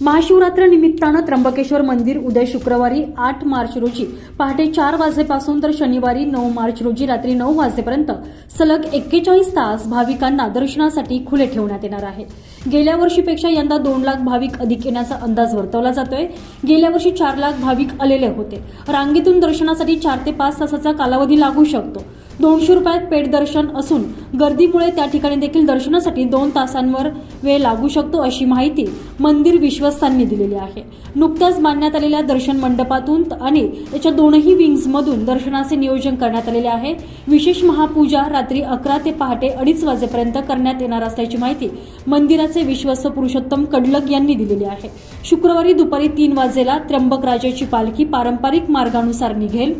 महाशिवरात्र निमित्तानं त्र्यंबकेश्वर मंदिर उद्या शुक्रवारी आठ मार्च रोजी पहाटे चार वाजेपासून तर शनिवारी नऊ मार्च रोजी रात्री नऊ वाजेपर्यंत सलग एक्केचाळीस तास भाविकांना दर्शनासाठी खुले ठेवण्यात येणार आहे. गेल्या वर्षीपेक्षा यंदा दोन लाख भाविक अधिक येण्याचा अंदाज वर्तवला जातोय. गेल्या वर्षी चार लाख भाविक आलेले होते. रांगेतून दर्शनासाठी चार ते पाच तासाचा कालावधी लागू शकतो. दोनशे रुपयात पेट दर्शन असून गर्दीमुळे त्या ठिकाणी देखील दर्शनासाठी दोन तासांवर वेळ लागू शकतो अशी माहिती मंदिर विश्वस्तांनी दिलेली आहे. नुकत्याच बांधण्यात आलेल्या दर्शन मंडपातून आणि त्याच्या दोनही विंग्समधून दर्शनाचे नियोजन करण्यात आलेले आहे. विशेष महापूजा रात्री अकरा ते पहाटे अडीच वाजेपर्यंत करण्यात येणार असल्याची माहिती मंदिराचे विश्वस्त पुरुषोत्तम कडलक यांनी दिलेली आहे. शुक्रवारी दुपारी तीन वाजेला त्र्यंबक राजाची पालखी पारंपरिक मार्गानुसार निघेल.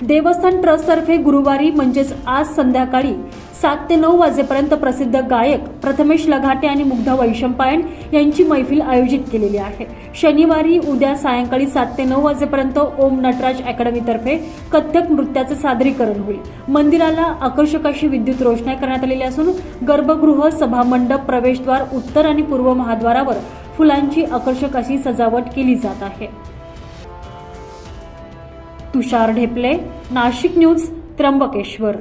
देवस्थान ट्रस्टतर्फे गुरुवारी म्हणजेच आज संध्याकाळी सात ते नऊ वाजेपर्यंत प्रसिद्ध गायक प्रथमेश लघाटे आणि मुग्धा वैशंपायन यांची मैफिल आयोजित केलेली आहे. शनिवारी उद्या सायंकाळी सात ते नऊ वाजेपर्यंत ओम नटराज अकॅडमीतर्फे कथ्थक नृत्याचं सादरीकरण होईल. मंदिराला आकर्षक अशी विद्युत रोषणाई करण्यात आलेली असून गर्भगृह सभामंडप प्रवेशद्वार उत्तर आणि पूर्व महाद्वारावर फुलांची आकर्षक अशी सजावट केली जात आहे. तुषार ढेपले नाशिक न्यूज त्र्यंबकेश्वर.